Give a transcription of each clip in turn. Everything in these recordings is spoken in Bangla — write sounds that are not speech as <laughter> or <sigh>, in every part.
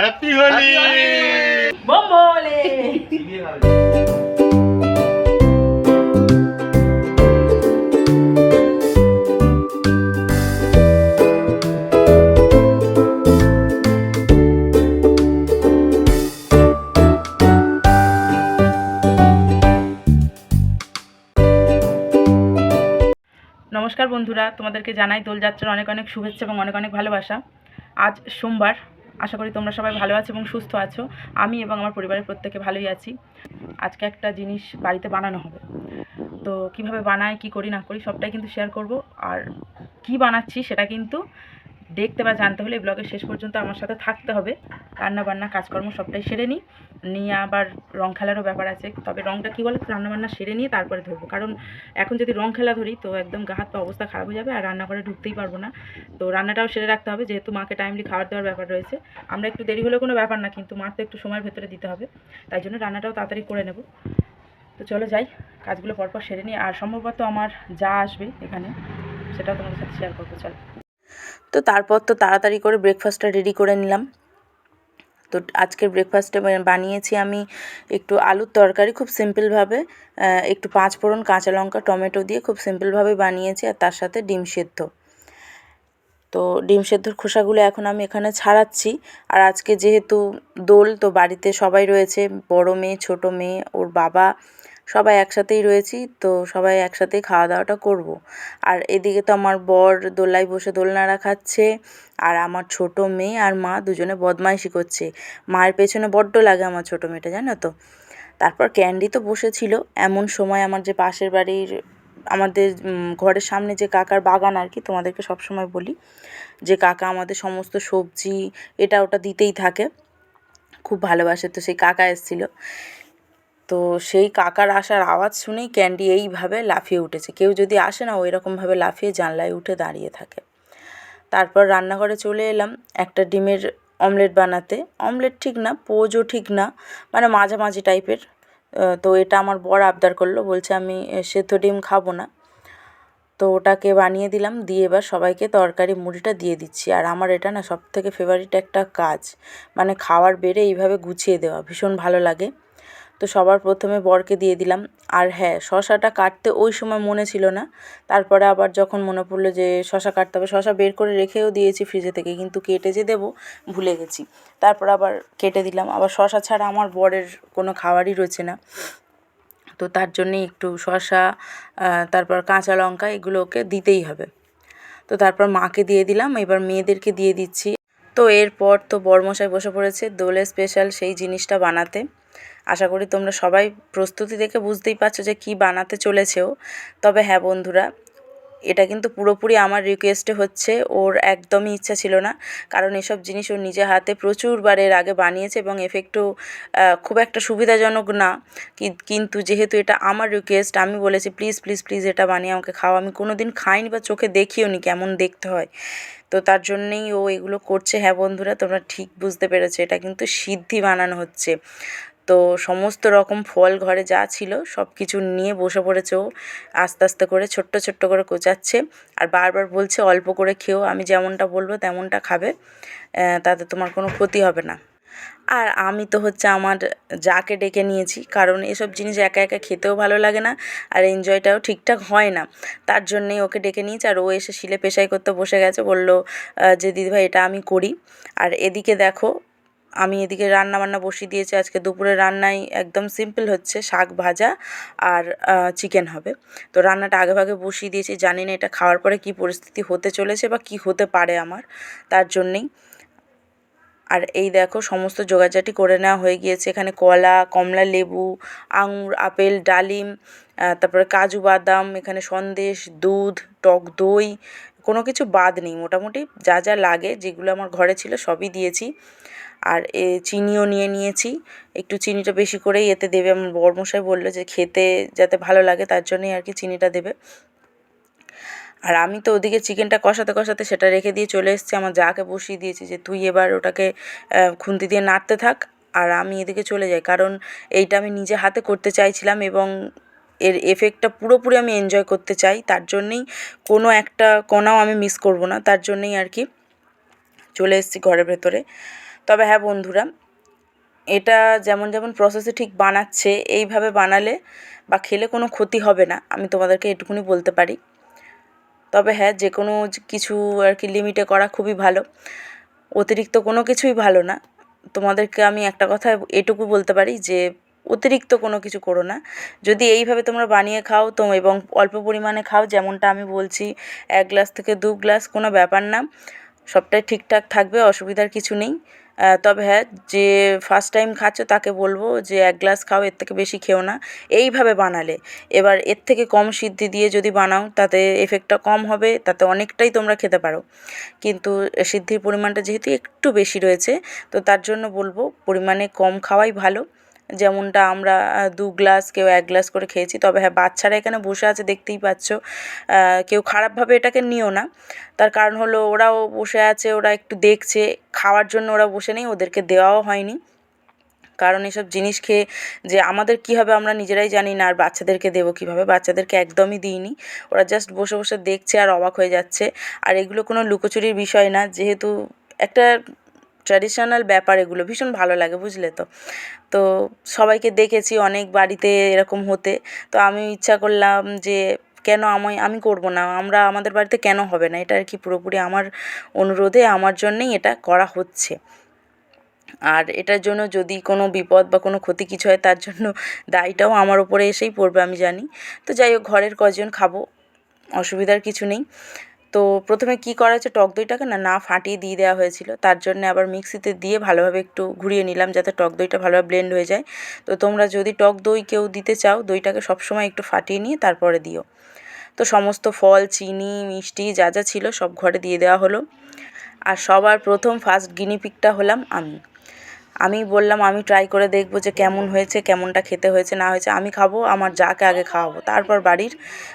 হ্যাপি হোলি বোম্বলে নমস্কার বন্ধুরা তোমাদেরকে জানাই দোলযাত্রার অনেক অনেক শুভেচ্ছা এবং অনেক অনেক ভালোবাসা। আজ সোমবার আশা করি তোমরা সবাই ভালো আছো এবং সুস্থ আছো। আমি এবং আমার পরিবারের প্রত্যেকে ভালোই আছি। আজকে একটা জিনিস বাড়িতে বানানো হবে। তো কীভাবে বানাই, কি করি, না করি, সবটাই কিন্তু শেয়ার করব। আর কি বানাচ্ছি সেটা কিন্তু দেখতে বা জানতে হলে ব্লগের শেষ পর্যন্ত আমার সাথে থাকতে হবে। রান্না বান্না কাজকর্ম সবটাই সেরে নিই। নিয়ে আবার রং খেলারও ব্যাপার আছে। তবে রংটা কী বলে রান্না বান্না সেরে নিয়ে তারপরে ধরবো। কারণ এখন যদি রং খেলা ধরি, তো একদম গা হাত অবস্থা খারাপ হয়ে যাবে আর রান্নাঘরে ঢুকতেই পারব না। তো রান্নাটাও সেরে রাখতে হবে। যেহেতু মাকে টাইমলি খাবার দেওয়ার ব্যাপার রয়েছে। আমরা একটু দেরি হলে কোনো ব্যাপার না, কিন্তু মার তো একটু সময়ের ভেতরে দিতে হবে। তাই জন্য রান্নাটাও তাড়াতাড়ি করে নেব। তো চলো যাই। কাজগুলো পরপর সেরে নিই। আর সম্ভবত আমার যা আসবে এখানে, সেটাও তোমাদের সাথে শেয়ার করব। চলো। তো তারপর তো তাড়াতাড়ি করে ব্রেকফাস্টটা রেডি করে নিলাম। তো আজকের ব্রেকফাস্টে বানিয়েছি আমি একটু আলুর তরকারি, খুব সিম্পলভাবে একটু পাঁচ ফোড়ন কাঁচা লঙ্কা, টমেটো দিয়ে খুব সিম্পলভাবে বানিয়েছি আর তার সাথে ডিম সেদ্ধ। তো ডিম সেদ্ধর খোসাগুলো এখন আমি এখানে ছাড়াচ্ছি আর আজকে যেহেতু দোল, তো বাড়িতে সবাই রয়েছে, বড় মেয়ে, ছোট মেয়ে, ওর বাবা সবাই একসাথেই রয়েছি, তো সবাই একসাথেই খাওয়া দাওয়াটা করব। আর এদিকে তো আমার বর দোলায় বসে দোলনাড়া খাচ্ছে, আর আমার ছোট মেয়ে আর মা দুজনে বদমাইশি করছে। মায়ের পেছনে বড্ড লাগে আমার ছোট মেয়েটা, জানো তো। তারপর ক্যান্ডি তো বসেছিল, এমন সময় আমার যে পাশের বাড়ির, আমাদের ঘরের সামনে যে কাকার বাগান আর কি, তোমাদেরকে সব সময় বলি, যে কাকা আমাদের সমস্ত সবজি, এটা ওটা দিতেই থাকে। খুব ভালোবাসে, তো সেই কাকা এসেছিল। তো সেই কাকার আসার আওয়াজ শুনেই ক্যান্ডি এইভাবে লাফিয়ে উঠেছে। কেউ যদি আসে না ওই রকমভাবে লাফিয়ে জানলায় উঠে দাঁড়িয়ে থাকে। তারপর রান্নাঘরে চলে এলাম একটা ডিমের অমলেট বানাতে। অমলেট ঠিক না, পোজও ঠিক না মানে মাঝামাঝি টাইপের। তো এটা আমার বর আবদার করল, বলছে আমি সেদ্ধ ডিম খাব না। তো ওটাকে বানিয়ে দিলাম, দিয়ে এবার সবাইকে তরকারি মুড়িটা দিয়ে দিচ্ছি। আর আমার এটা না সব থেকে ফেভারিট একটা কাজ। মানে খাওয়ার বেড়ে এইভাবে গুছিয়ে দেওয়া, ভীষণ ভালো লাগে। তো সবার প্রথমে বরকে দিয়ে দিলাম। আর হ্যাঁ শশাটা কাটতে ওই সময় মনে ছিল না। তারপরে আবার যখন মনে পড়ল যে শশা কাটতে হবে, শশা বের করে রেখেও দিয়েছি ফ্রিজে থেকে, কিন্তু কেটে যে দেবো ভুলে গেছি। তারপর আবার কেটে দিলাম। আবার শশা ছাড়া আমার বরের কোনো খাবারই রয়েছে না। তো তার জন্যে একটু শশা তারপর কাঁচা লঙ্কা এগুলো ওকে দিতেই হবে। তো তারপর মাকে দিয়ে দিলাম। এবার মেয়েদেরকে দিয়ে দিচ্ছি। তো এরপর তো বরমশাই বসে পড়েছে দোলে স্পেশাল সেই জিনিসটা বানাতে। আশা করি তোমরা সবাই প্রস্তুতি দেখে বুঝতেই পারছ যে কি বানাতে চলেছেও। তবে হ্যাঁ বন্ধুরা, এটা কিন্তু পুরোপুরি আমার রিকোয়েস্টে হচ্ছে, ওর একদমই ইচ্ছা ছিল না। কারণ এসব জিনিস ও নিজে হাতে প্রচুরবার এর আগে বানিয়েছে এবং এফেক্টও খুব একটা সুবিধাজনক না। কিন্তু যেহেতু এটা আমার রিকোয়েস্ট আমি বলেছি প্লিজ প্লিজ প্লিজ এটা বানিয়ে আমাকে খাও আমি কোনো দিন খাইনি বা চোখে দেখিও নি কেমন দেখতে হয়। তো তার জন্যেই ও এগুলো করছে। হ্যাঁ বন্ধুরা, তোমরা ঠিক বুঝতে পেরেছ, এটা কিন্তু সিদ্ধি বানানো হচ্ছে। তো সমস্ত রকম ফল ঘরে যা ছিল সব কিছু নিয়ে বসে পড়েছে ও। আস্তে আস্তে করে, ছোট্ট ছোট্ট করে কোচাচ্ছে। আর বারবার বলছে, অল্প করে খেও, আমি যেমনটা বলব তেমনটা খাবে। তাতে তোমার কোনো ক্ষতি হবে না। আর আমি তো হচ্ছে আমার যাকে ডেকে নিয়েছি, কারণ এসব জিনিস একা একা খেতেও ভালো লাগে না আর এনজয়টাও ঠিকঠাক হয় না। তার জন্যেই ওকে ডেকে নিয়েছি আর ও এসে শিলে পেশাই করতে বসে গেছে, বলল যে দিদিভাই, এটা আমি করি। আর এদিকে দেখো আমি এদিকে রান্না বান্না বসিয়ে দিয়েছি। আজকে দুপুরে রান্নাই একদম সিম্পল হচ্ছে, শাক ভাজা আর চিকেন হবে। তো রান্নাটা আগে ভাগে বসিয়ে দিয়েছি। জানি না এটা খাওয়ার পরে কি পরিস্থিতি হতে চলেছে বা কি হতে পারে আমার, তার জন্যেই। আর এই দেখো, সমস্ত জোগাড়জাটি করে নেওয়া হয়ে গিয়েছে। এখানে কলা, কমলা লেবু, আঙুর, আপেল, ডালিম তারপরে কাজু বাদাম, এখানে সন্দেশ, দুধ, টক দই কোনো কিছু বাদ নেই। মোটামুটি যা যা লাগে, যেগুলো আমার ঘরে ছিল সবই দিয়েছি। আর এ চিনিও নিয়ে নিয়েছি। একটু চিনিটা বেশি করেই এতে দেবে। আমার বরমশাই বলল যে খেতে যাতে ভালো লাগে তার জন্যই আর কি চিনিটা দেবে। আর আমি তো ওদিকে চিকেনটা কষাতে কষাতে সেটা রেখে দিয়ে চলে এসেছি। আমার যাকে বসিয়ে দিয়েছি যে তুই এবার ওটাকে খুন্তি দিয়ে নাড়তে থাক। আর আমি এদিকে চলে যাই। কারণ এইটা আমি নিজে হাতে করতে চাইছিলাম এবং এর এফেক্টটা পুরোপুরি আমি এনজয় করতে চাই। তার জন্যেই কোনো একটা কোনাও আমি মিস করব না। তার জন্যেই আর কি চলে এসেছি ঘরের ভেতরে। তবে হ্যাঁ বন্ধুরা, এটা যেমন যেমন প্রসেসে ঠিক বানাচ্ছে, এইভাবে বানালে বা খেলে কোনো ক্ষতি হবে না। আমি তোমাদেরকে এটুকুনি বলতে পারি। তবে হ্যাঁ যে কোনো কিছু আর কি লিমিটে করা খুবই ভালো। অতিরিক্ত কোনো কিছুই ভালো না। তোমাদেরকে আমি একটা কথা এটুকু বলতে পারি যে অতিরিক্ত কোনো কিছু করো না। যদি এইভাবে তোমরা বানিয়ে খাও, তো এবং অল্প পরিমাণে খাও, যেমনটা আমি বলছি, এক গ্লাস থেকে দু গ্লাস, কোনো ব্যাপার না। সবটাই ঠিকঠাক থাকবে, অসুবিধার কিছু নেই। তবে হ্যাঁ যে ফার্স্ট টাইম খাচ্ছ, তাকে বলব যে এক গ্লাস খাও, এর থেকে বেশি খেও না। এইভাবে বানালে। এবার এর থেকে কম সিদ্ধি দিয়ে যদি বানাও, তাতে এফেক্টটা কম হবে, তাতে অনেকটাই তোমরা খেতে পারো। কিন্তু সিদ্ধির পরিমাণটা যেহেতু একটু বেশি রয়েছে, তো তার জন্য বলব, পরিমাণে কম খাওয়াই ভালো। যেমনটা আমরা দু গ্লাস কেউ এক গ্লাস করে খেয়েছি। তবে হ্যাঁ বাচ্চারা এখানে বসে আছে, দেখতেই পাচ্ছ। কেউ খারাপভাবে এটাকে নিও না। তার কারণ হলো ওরাও বসে আছে, ওরা একটু দেখছে। খাওয়ার জন্য ওরা বসে নেই, ওদেরকে দেওয়াও হয়নি। কারণ এসব জিনিস খেয়ে যে আমাদের কী হবে আমরা নিজেরাই জানি না, আর বাচ্চাদেরকে দেবো কীভাবে। বাচ্চাদেরকে একদমই দিইনি। ওরা জাস্ট বসে বসে দেখছে আর অবাক হয়ে যাচ্ছে। আর এগুলো কোনো লুকোচুরির বিষয় না। যেহেতু একটা ট্র্যাডিশনাল ব্যাপার, এগুলো ভীষণ ভালো লাগে, বুঝলে তো? তো সবাইকে দেখেছি, অনেক বাড়িতে এরকম হতে। তো আমি ইচ্ছা করলাম যে, কেন আমি আমি করব না? আমরা আমাদের বাড়িতে কেন হবে না? এটা আর কি পুরোপুরি আমার অনুরোধে, আমার জন্যেই এটা করা হচ্ছে। আর এটার জন্য যদি কোনো বিপদ বা কোনো ক্ষতি কিছু হয়, তার জন্য দায়টাও আমার ওপরে এসেই পড়বে, আমি জানি। তো যাই হোক, ঘরের কজন খাব? অসুবিধার কিছু নেই। তো প্রথমে কি করা হয়েছে? টক দইটাকে না না ফাটিয়ে দিয়ে দেওয়া হয়েছিল। তার জন্য আবার মিক্সিতে দিয়ে ভালোভাবে একটু ঘুরিয়ে নিলাম যাতে টক দইটা ভালোভাবে ব্লেন্ড হয়ে যায়। তো তোমরা যদি টক দই কেউ দিতে চাও, দইটাকে সবসময় একটু ফাটিয়ে নিয়ে তারপরে দিও। তো সমস্ত ফল, চিনি, মিষ্টি যা যা ছিল সব ঘরে দিয়ে দেওয়া হলো। আর সবার প্রথম ফার্স্ট গিনিপিকটা হলাম আমি। আমি বললাম, আমি ট্রাই করে দেখব যে কেমন হয়েছে, কেমনটা খেতে হয়েছে, না হয়েছে। আমি খাব, আমার যাকে আগে খাওয়াবো। তারপর বাড়ির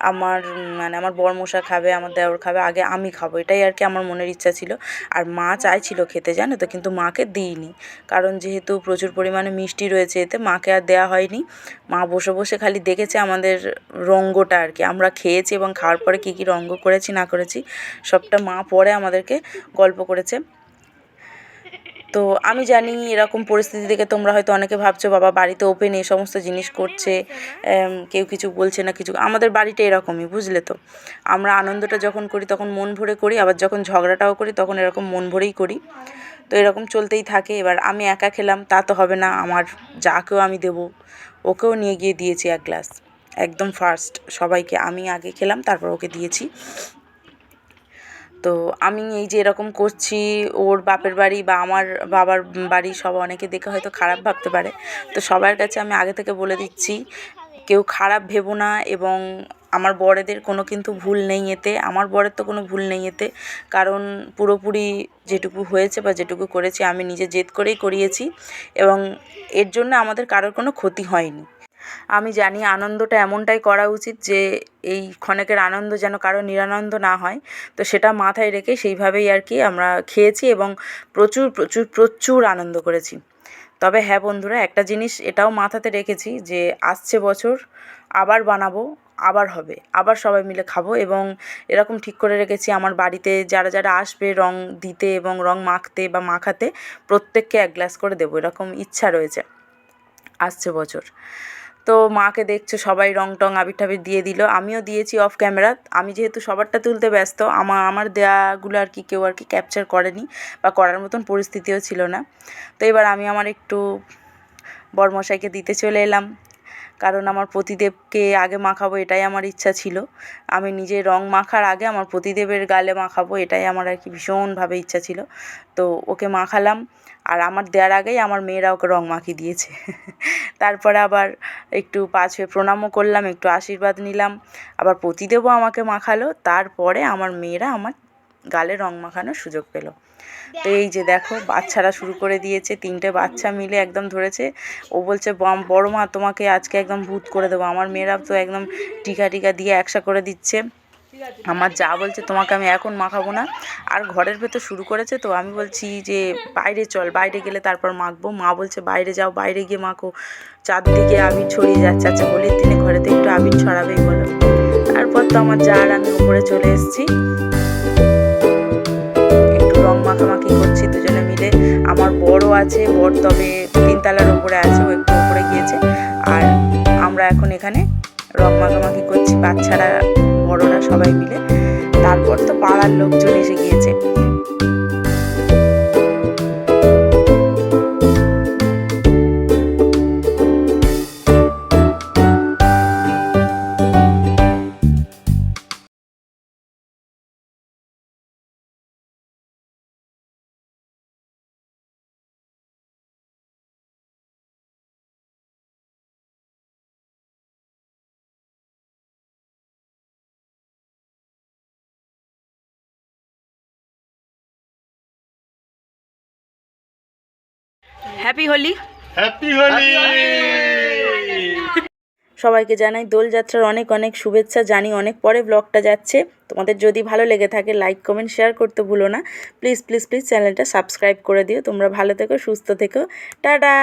আমার মানে আমার বরমশা খাবে, আমার দেওর খাবে, আগে আমি খাব। এটাই আর কি আমার মনের ইচ্ছা ছিল। আর মা চাইছিল খেতে, জানো তো? কিন্তু মাকে দিইনি। কারণ যেহেতু প্রচুর পরিমাণে মিষ্টি রয়েছে এতে, মাকে আর দেওয়া হয়নি। মা বসে বসে খালি দেখেছে আমাদের রঙ্গটা আর কি। আমরা খেয়েছি এবং খাওয়ার পরে কী কী রঙ্গ করেছি, না করেছি, সবটা মা পরে আমাদেরকে গল্প করেছে। তো আমি জানি এরকম পরিস্থিতি দেখে তোমরা হয়তো অনেকে ভাবছ, বাবা, বাড়িতে ওপেন এই সমস্ত জিনিস করছে কেউ কিছু বলছে না কিছু। আমাদের বাড়িটা এরকমই, বুঝলে তো? আমরা আনন্দটা যখন করি তখন মন ভরে করি, আবার যখন ঝগড়াটাও করি তখন এরকম মন ভরেই করি। তো এরকম চলতেই থাকে। এবার আমি একা খেলাম, তা তো হবে না, আমার যাকেও আমি দেবো, ওকেও নিয়ে গিয়ে দিয়েছি এক গ্লাস, একদম ফার্স্ট সবাইকে। আমি আগে খেলাম, তারপর ওকে দিয়েছি। তো আমি এই যে এরকম করছি, ওর বাপের বাড়ি বা আমার বাবার বাড়ি সব অনেকে দেখে হয়তো খারাপ ভাবতে পারে। তো সবার কাছে আমি আগে থেকে বলে দিচ্ছি, কেউ খারাপ ভেবো না এবং আমার বড়েদের কোনো কিন্তু ভুল নেই এতে। আমার বরের তো কোনো ভুল নেই এতে। কারণ পুরোপুরি যেটুকু হয়েছে বা যেটুকু করেছি আমি নিজে জেদ করেই করিয়েছি এবং এর জন্য আমাদের কারোর কোনো ক্ষতি হয়নি। আমি জানি আনন্দটা এমনটাই করা উচিত যে এই ক্ষণেকের আনন্দ যেন কারও নিরানন্দ না হয়। তো সেটা মাথায় রেখে সেইভাবেই আর কি আমরা খেয়েছি এবং প্রচুর প্রচুর প্রচুর আনন্দ করেছি। তবে হ্যাঁ বন্ধুরা, একটা জিনিস এটাও মাথাতে রেখেছি যে আসছে বছর, আবার বানাবো, আবার হবে, আবার সবাই মিলে খাব এবং এরকম ঠিক করে রেখেছি আমার বাড়িতে যারা যারা আসবে রং দিতে এবং রং মাখতে বা মাখাতে প্রত্যেককে এক গ্লাস করে দেবো, এরকম ইচ্ছা রয়েছে। আসছে বছর। তো মাকে দেখছ, সবাই রং টং আবির টাবির দিয়ে দিল। আমিও দিয়েছি অফ ক্যামেরা আমি যেহেতু সবারটা তুলতে ব্যস্ত আমার আমার দেয়াগুলো আর কি কেউ আর কি ক্যাপচার করেনি বা করার মতন পরিস্থিতিও ছিল না। তো এবার আমি আমার একটু বরমশাইকে দিতে চলে এলাম। কারণ আমার প্রতিদেবকে আগে মাখাবো এটাই আমার ইচ্ছা ছিল। আমি নিজে রং মাখার আগে আমার পতিদেবের গালে মাখাবো এটাই আমার আর কি ভীষণভাবে ইচ্ছা ছিল। তো ওকে মাখালাম আর আমার দেওয়ার আগেই আমার মেয়েরা ওকে রং মাখিয়ে দিয়েছে। <laughs> তারপরে আবার একটু পা ছুঁয়ে প্রণামও করলাম, একটু আশীর্বাদ নিলাম, আবার প্রতিদেবও আমাকে মাখালো, তারপরে আমার মেয়েরা আমার গালে রং মাখানোর সুযোগ পেল। তো এই যে দেখো, বাচ্চারা শুরু করে দিয়েছে, তিনটে বাচ্চা মিলে একদম ধরেছে। ও বলছে বড় মা, তোমাকে আজকে একদম ভূত করে দেবো। আমার মেয়েরা তো একদম টিকা টিকা দিয়ে একসা করে দিচ্ছে। আমার যা বলছে, তোমাকে আমি এখন মাখাবো না। আর ঘরের ভেতর শুরু করেছে তো, আমি বলছি যে, বাইরে চল, বাইরে গেলে তারপর মাখবো। মা বলছে, বাইরে যাও, বাইরে গিয়ে মাখো। চারদিকে আবির ছড়িয়ে যাচ্ছে। আচ্ছা হোলির দিনে ঘরেতে একটু আবির ছড়াবেই বলো। তারপর তো আমার যা আর আমি উপরে চলে এসেছি। মাখামাখি করছি, দুজনে মিলে। আমার বড় আছে বড় তবে তিনতলার উপরে আছে, ও একটু উপরে গিয়েছে। আর আমরা এখন এখানে রং মাখামাখি করছি, বাচ্চারা, বড়রা সবাই মিলে। তারপর তো পাড়ার লোকজন এসে গিয়েছে। হ্যাপি হোলি হ্যাপি হোলি সবাইকে জানাই দোলযাত্রার অনেক অনেক শুভেচ্ছা জানি অনেক পরে ব্লগটা যাচ্ছে। তোমাদের যদি ভালো লেগে থাকে লাইক কমেন্ট শেয়ার করতে ভুলো না। প্লিজ প্লিজ প্লিজ চ্যানেলটা সাবস্ক্রাইব করে দিও। তোমরা ভালো থেকো সুস্থ থেকো। টাটা!